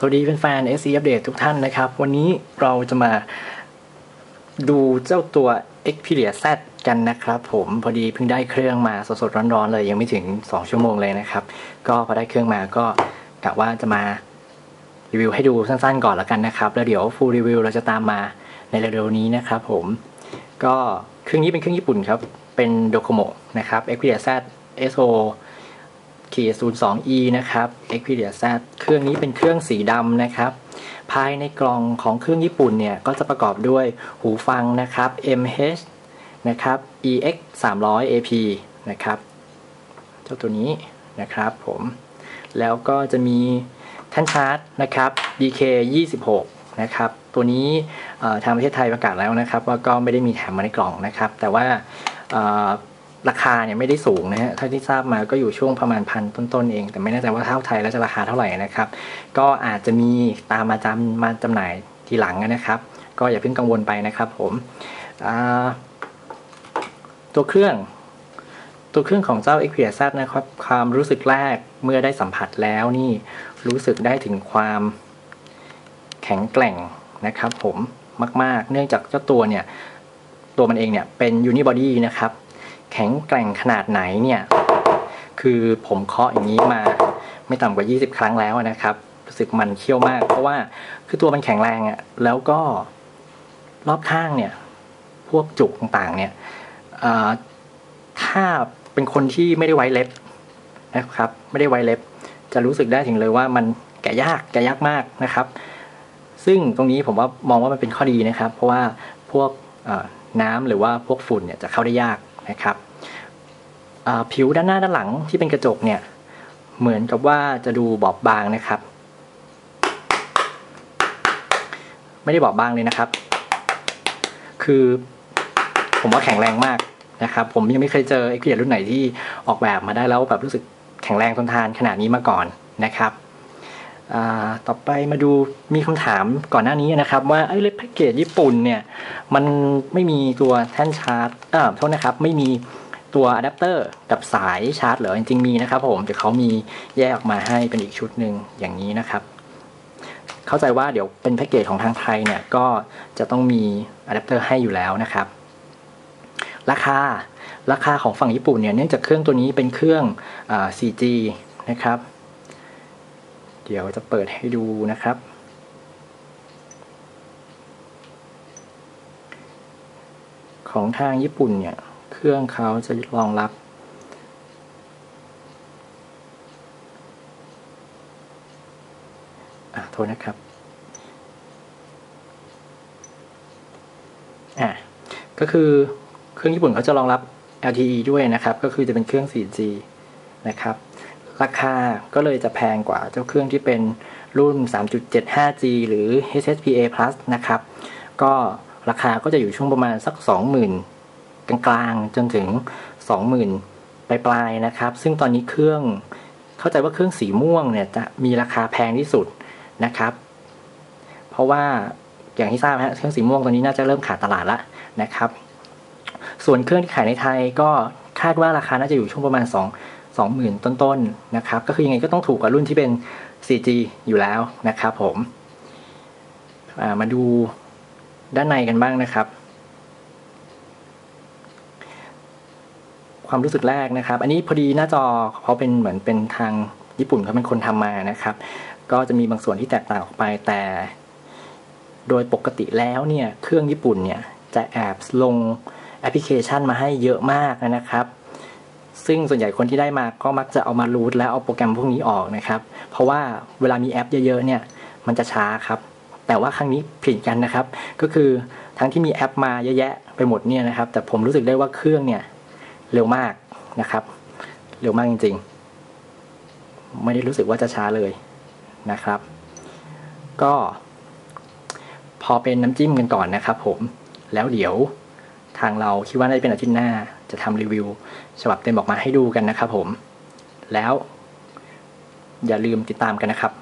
สวัสดีแฟนๆ SC Update ทุกท่านนะครับ วันนี้เราจะมาดูเจ้าตัว Xperia Z กันนะครับผมพอดีเพิ่งได้เครื่องมาสดๆ ร้อนๆ เลยยังไม่ถึง 2 ชั่วโมงเลยนะครับ ก็พอได้เครื่องมาก็กะว่าจะมารีวิวให้ดูสั้นๆ ก่อนแล้วกันนะครับ แล้วเดี๋ยว full review เราจะตามมาในเร็วๆนี้นะครับผมก็เครื่องนี้เป็นเครื่องญี่ปุ่นครับ เป็นโดโคโมนะครับ Xperia Z SO ขีด 02 e นะครับ Xperia Z เครื่องนี้เป็นเครื่องสีดำนะครับ ภายในกล่องของเครื่องญี่ปุ่นเนี่ย ก็จะประกอบด้วยหูฟังนะครับ MH นะครับ EX 300 AP นะครับ เจ้าตัวนี้นะครับผม แล้วก็จะมีแท่นชาร์จนะครับ DK 26นะครับตัวนี้ทางประเทศไทยประกาศแล้วนะครับ ว่าก็ไม่ได้มีแถมมาในกล่องนะครับ แต่ว่า ราคาเนี่ยไม่ได้สูงนะฮะถ้าที่ทราบมาก็อยู่ช่วงประมาณพันต้นๆเอง แต่ไม่แน่ใจว่าเท่าไทยแล้วจะราคาเท่าไหร่นะครับ ก็อาจจะมีตามมาจำมาจำหน่ายทีหลังนะครับ ก็อย่าเพิ่งกังวลไปนะครับผมตัวเครื่อง ตัวเครื่องของเจ้า Xperia Z นะครับ ความรู้สึกแรกเมื่อได้สัมผัสแล้วนี่รู้สึกได้ถึงความแข็งแกร่งนะครับ ผมมาก ๆ เนื่องจากเจ้าตัวเนี่ย ตัวมันเองเนี่ยเป็นยูนิบอดี้นะครับ แข็งแกร่งขนาดไหนเนี่ยคือผมเคาะอย่างนี้มาไม่ต่ำกว่า 20 ครั้งแล้วนะครับรู้สึกมันเคี่ยวมาก เพราะว่าคือตัวมันแข็งแรงอะ่ะแล้วก็รอบข้างเนี่ย พวกจุกต่างๆ เนี่ยถ้าเป็นคนที่ไม่ได้ไว้เล็บนะครับ ไม่ได้ไว้เล็บ จะรู้สึกได้ถึงเลยว่ามันแกะยากแกะยากมากนะครับ ซึ่งตรงนี้ผมว่ามองว่ามันเป็นข้อดีนะครับ เพราะว่าพวกน้ำหรือว่าพวกฝุ่นเนี่ยจะเข้าได้ยาก นะครับผิวด้านหน้าด้านหลังที่เป็นกระจกเนี่ยเหมือนกับว่าจะดูบอบบางนะครับ ไม่ได้บอบบางเลยนะครับ คือผมว่าแข็งแรงมากนะครับ ผมยังไม่เคยเจอไอ้เกียร์รุ่นไหนที่ออกแบบมาได้แล้วแบบรู้สึกแข็งแรงทนทานขนาดนี้มาก่อนนะครับ ต่อไปมาดูมีคำถามก่อนหน้านี้นะครับ ว่าไอ้เล็บแพ็กเกจญี่ปุ่นเนี่ย มันไม่มีตัวแท่นชาร์จเออโทษนะครับ ไม่มีตัวอะแดปเตอร์กับสายชาร์จเหรอจริงๆมีนะครับผมแต่เขามีแยกออกมาให้เป็นอีกชุดหนึ่งอย่างนี้นะครับ เข้าใจว่าเดี๋ยวเป็นแพ็กเกจของทางไทยเนี่ยก็จะต้องมีอะแดปเตอร์ให้อยู่แล้วนะครับ ราคาราคาของฝั่งญี่ปุ่นเนี่ยเนื่องจากเครื่องตัวนี้เป็นเครื่องอ 4G นะครับ เดี๋ยวจะเปิดให้ดูนะครับ ของทางญี่ปุ่นเนี่ย เครื่องเขาจะรองรับอะโทษนะครับอะก็คือเครื่องญี่ปุ่นเขาจะรองรับ LTE ด้วยนะครับ ก็คือจะเป็นเครื่อง 4G นะครับ ราคาก็เลยจะแพงกว่าเจ้าเครื่องที่เป็นรุ่น 3.75G หรือ HSPA Plus นะครับ ก็ราคาก็จะอยู่ช่วงประมาณสัก 20,000 กลางๆ จนถึง 20,000 ปลายๆ นะครับ ซึ่งตอนนี้เครื่องเข้าใจว่าเครื่องสีม่วงเนี่ยจะมีราคาแพงที่สุดนะครับ เพราะว่าอย่างที่ทราบฮะเครื่องสีม่วงตอนนี้น่าจะเริ่มขาดตลาดแล้วนะครับ ส่วนเครื่องที่ขายในไทยก็คาดว่าราคาน่าจะอยู่ช่วงประมาณ 2 20,000 ต้นๆนะครับก็คือยังไงก็ต้องถูกกว่ารุ่นที่เป็น 4G อยู่แล้วนะครับผมมาดูด้านในกันบ้างนะครับ ความรู้สึกแรกนะครับ อันนี้พอดีหน้าจอเขาเป็นเหมือนเป็นทางญี่ปุ่นเขาเป็นคนทำมานะครับ ก็จะมีบางส่วนที่แตกต่างออกไปแต่ โดยปกติแล้วเนี่ย เครื่องญี่ปุ่นเนี่ยจะแอบลงแอปพลิเคชันมาให้เยอะมากนะครับ ซึ่งส่วนใหญ่คนที่ได้มาก็มักจะเอามารูทแล้วเอาโปรแกรมพวกนี้ออกนะครับ เพราะว่าเวลามีแอปเยอะๆเนี่ยมันจะช้าครับ แต่ว่าครั้งนี้ผิดกันนะครับ ก็คือทั้งที่มีแอปมาเยอะแยะไปหมดเนี่ยนะครับ แต่ผมรู้สึกได้ว่าเครื่องเนี่ยเร็วมากนะครับ เร็วมากจริง ๆ ไม่ได้รู้สึกว่าจะช้าเลยนะครับ ก็พอเป็นน้ำจิ้มกันก่อนนะครับผมแล้วเดี๋ยวทางเราคิดว่าน่าจะเป็นอาทิตย์หน้า จะทำรีวิวฉบับเต็มออกมาให้ดูกันนะครับผม แล้วอย่าลืมติดตามกันนะครับ